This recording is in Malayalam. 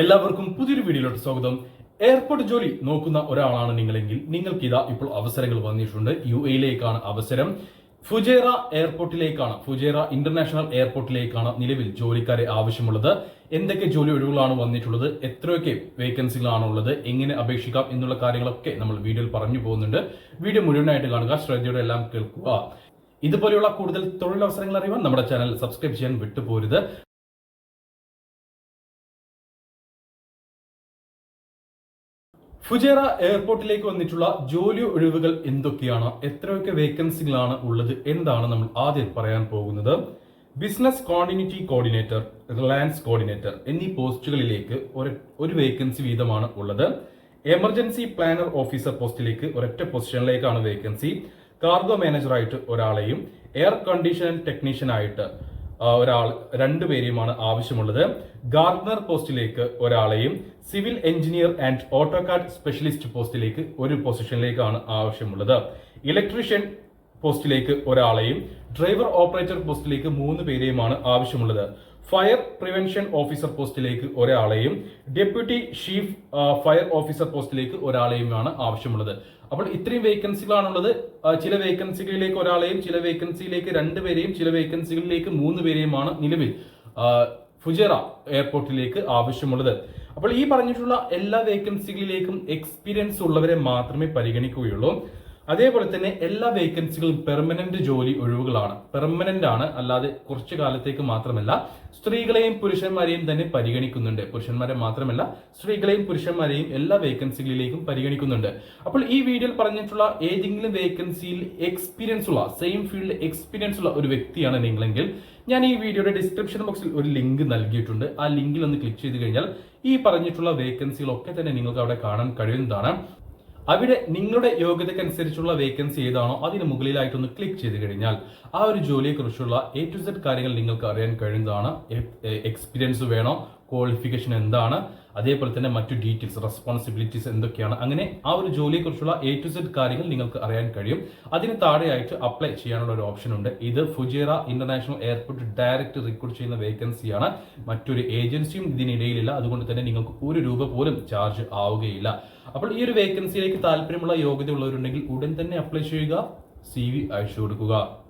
എല്ലാവർക്കും പുതിയൊരു വീഡിയോയിലോട്ട് സ്വാഗതം. എയർപോർട്ട് ജോലി നോക്കുന്ന ഒരാളാണ് നിങ്ങളെങ്കിൽ നിങ്ങൾക്ക് ഇതാ ഇപ്പോൾ അവസരങ്ങൾ വന്നിട്ടുണ്ട്. യു എയിലേക്കാണ് അവസരം. ഫുജേറ എയർപോർട്ടിലേക്കാണ് ഫുജേറ ഇന്റർനാഷണൽ എയർപോർട്ടിലേക്കാണ് നിലവിൽ ജോലിക്കാരെ ആവശ്യമുള്ളത്. എന്തൊക്കെ ജോലി ഒഴിവുകളാണ് വന്നിട്ടുള്ളത് എത്രയൊക്കെ വേക്കൻസികളാണ് ഉള്ളത് എങ്ങനെ അപേക്ഷിക്കാം എന്നുള്ള കാര്യങ്ങളൊക്കെ നമ്മൾ വീഡിയോയിൽ പറഞ്ഞു പോകുന്നുണ്ട്. വീഡിയോ മുഴുവനായിട്ട് കാണുക ശ്രദ്ധയോടെ എല്ലാം കേൾക്കുക. ഇതുപോലെയുള്ള കൂടുതൽ തൊഴിലവസരങ്ങൾ അറിയാൻ നമ്മുടെ ചാനൽ സബ്സ്ക്രൈബ് ചെയ്യാൻ വിട്ടുപോരുത്. ഫുജേറ എയർപോർട്ടിലേക്ക് വന്നിട്ടുള്ള ജോലി ഒഴിവുകൾ എന്തൊക്കെയാണ്? എത്രയൊക്കെ വേക്കൻസികളാണ് ഉള്ളത്? എന്താണ് നമ്മൾ ആദ്യം പറയാൻ പോകുന്നത്? ബിസിനസ് കോർഡിനേറ്റി കോർഡിനേറ്റർ റിലയൻസ് കോർഡിനേറ്റർ എന്നീ പോസ്റ്റുകളിലേക്ക് ഒരു ഒരു വേക്കൻസി വീതമാണ് ഉള്ളത്. എമർജൻസി പ്ലാനർ ഓഫീസർ പോസ്റ്റിലേക്ക് ഒരൊറ്റ പൊസിഷനിലേക്കാണ് വേക്കൻസി. കാർഗോ മാനേജറായിട്ട് ഒരാളെയും എയർ കണ്ടീഷൻ ആ, ഒരാൾ രണ്ടുപേരെയുമാണ് ആവശ്യമുള്ളത്. ഗാർഡനർ പോസ്റ്റിലേക്ക് ഒരാളെയും civil engineer and AutoCAD specialist പോസ്റ്റിലേക്ക് ഒരു പൊസിഷനിലേക്കാണ് ആവശ്യമുള്ളത്. ഇലക്ട്രീഷ്യൻ പോസ്റ്റിലേക്ക് ഒരാളെയും ഡ്രൈവർ ഓപ്പറേറ്റർ പോസ്റ്റിലേക്ക് മൂന്ന് പേരെയുമാണ് ആവശ്യമുള്ളത്. ഫയർ പ്രിവെൻഷൻ ഓഫീസർ പോസ്റ്റിലേക്ക് ഒരാളെയും ഡെപ്യൂട്ടി ചീഫ് ഫയർ ഓഫീസർ പോസ്റ്റിലേക്ക് ഒരാളെയുമാണ് ആവശ്യമുള്ളത്. അപ്പോൾ ഇത്രയും വേക്കൻസികളാണുള്ളത്. ചില വേക്കൻസികളിലേക്ക് ഒരാളെയും ചില വേക്കൻസിയിലേക്ക് രണ്ടുപേരെയും ചില വേക്കൻസികളിലേക്ക് മൂന്ന് പേരെയുമാണ് നിലവിൽ ഫുജേറ എയർപോർട്ടിലേക്ക് ആവശ്യമുള്ളത്. അപ്പോൾ ഈ പറഞ്ഞിട്ടുള്ള എല്ലാ വേക്കൻസികളിലേക്കും എക്സ്പീരിയൻസ് ഉള്ളവരെ മാത്രമേ പരിഗണിക്കുകയുള്ളൂ. അതേപോലെ തന്നെ എല്ലാ വേക്കൻസികളും പെർമനന്റ് ജോലി ഒഴിവുകളാണ്. പെർമനന്റ് ആണ് അല്ലാതെ കുറച്ചു കാലത്തേക്ക് മാത്രമല്ല സ്ത്രീകളെയും പുരുഷന്മാരെയും തന്നെ പരിഗണിക്കുന്നുണ്ട്. പുരുഷന്മാരെ മാത്രമല്ല സ്ത്രീകളെയും പുരുഷന്മാരെയും എല്ലാ വേക്കൻസികളിലേക്കും പരിഗണിക്കുന്നുണ്ട്. അപ്പോൾ ഈ വീഡിയോയിൽ പറഞ്ഞിട്ടുള്ള ഏതെങ്കിലും വേക്കൻസിയിൽ എക്സ്പീരിയൻസ് ഉള്ള സെയിം ഫീൽഡ് എക്സ്പീരിയൻസ് ഉള്ള ഒരു വ്യക്തിയാണ് നിങ്ങളെങ്കിൽ ഞാൻ ഈ വീഡിയോയുടെ ഡിസ്ക്രിപ്ഷൻ ബോക്സിൽ ഒരു ലിങ്ക് നൽകിയിട്ടുണ്ട്. ആ ലിങ്കിൽ ഒന്ന് ക്ലിക്ക് ചെയ്ത് കഴിഞ്ഞാൽ ഈ പറഞ്ഞിട്ടുള്ള വേക്കൻസികളൊക്കെ തന്നെ നിങ്ങൾക്ക് അവിടെ കാണാൻ കഴിയുന്നതാണ്. അവിടെ നിങ്ങളുടെ യോഗ്യതയ്ക്കനുസരിച്ചുള്ള വേക്കൻസി ഏതാണോ അതിന് മുകളിലായിട്ടൊന്ന് ക്ലിക്ക് ചെയ്ത് കഴിഞ്ഞാൽ ആ ഒരു ജോലിയെക്കുറിച്ചുള്ള എ ടു സെഡ് കാര്യങ്ങൾ നിങ്ങൾക്ക് അറിയാൻ കഴിയുന്നതാണ്. എക്സ്പീരിയൻസ് വേണോ. ക്വാളിഫിക്കേഷൻ എന്താണ് അതേപോലെ തന്നെ മറ്റു ഡീറ്റെയിൽസ് റെസ്പോൺസിബിലിറ്റീസ് എന്തൊക്കെയാണ് അങ്ങനെ ആ ഒരു ജോലിയെക്കുറിച്ചുള്ള എ ടു സെഡ് കാര്യങ്ങൾ നിങ്ങൾക്ക് അറിയാൻ കഴിയും. അതിന് താഴെയായിട്ട് അപ്ലൈ ചെയ്യാനുള്ള ഒരു ഓപ്ഷൻ ഉണ്ട്. ഇത് Fujairah international airport direct recruit ചെയ്യുന്ന വേക്കൻസിയാണ് മറ്റൊരു ഏജൻസിയും ഇതിനിടയിലില്ല. അതുകൊണ്ട് തന്നെ നിങ്ങൾക്ക് ഒരു രൂപ പോലും ചാർജ് ആവുകയില്ല. അപ്പോൾ ഈ ഒരു വേക്കൻസിയിലേക്ക് താല്പര്യമുള്ള യോഗ്യത ഉള്ളവരുണ്ടെങ്കിൽ ഉടൻ തന്നെ അപ്ലൈ ചെയ്യുക. സി വി അയച്ചു കൊടുക്കുക.